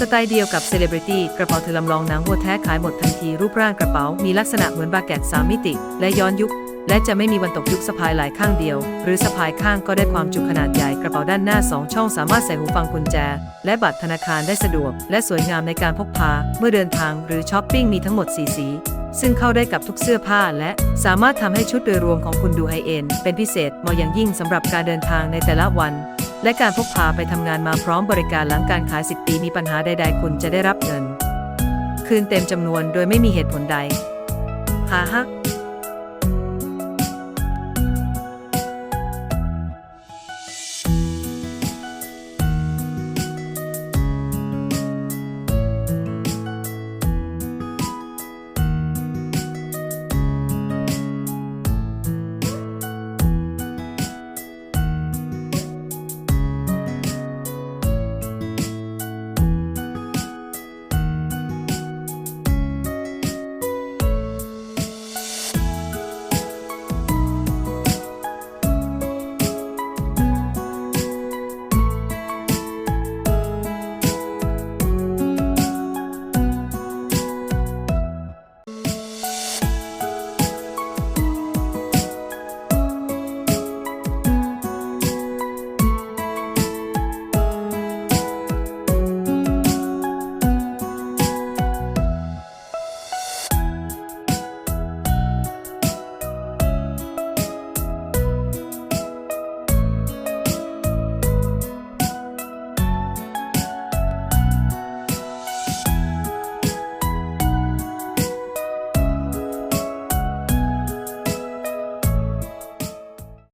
สไตล์เดียวกับเซเลบริตี้กระเป๋าถือลำลองหนังวัวแท้ขายหมดทันทีรูปร่างกระเป๋า มีลักษณะเหมือนบาแกตสามมิติ และย้อนยุค และจะไม่มีวันตกยุคสะพายหลายข้างเดียว หรือสะพายข้างก็ได้ความจุขนาดใหญ่กระเป๋าด้านหน้า 2 ช่องสามารถใส่หูฟังกุญแจ และบัตรธนาคารได้สะดวก และสวยงามในการพกพา เมื่อเดินทางหรือช้อปปิ้งมีทั้งหมด4สีซึ่งเข้าได้กับทุกเสื้อผ้าและสามารถทำให้ชุดโดยรวมของคุณดูไฮเอ็นด์เป็นพิเศษเหมาะอย่างยิ่งสำหรับการเดินทางในแต่ละวัน และการพกพาไปทำงานมาพร้อมบริการหลังการขายสิบปีมีปัญหาใด ๆ คุณจะได้รับเงิน คืนเต็มจำนวนโดยไม่มีเหตุผลใดหาฮะ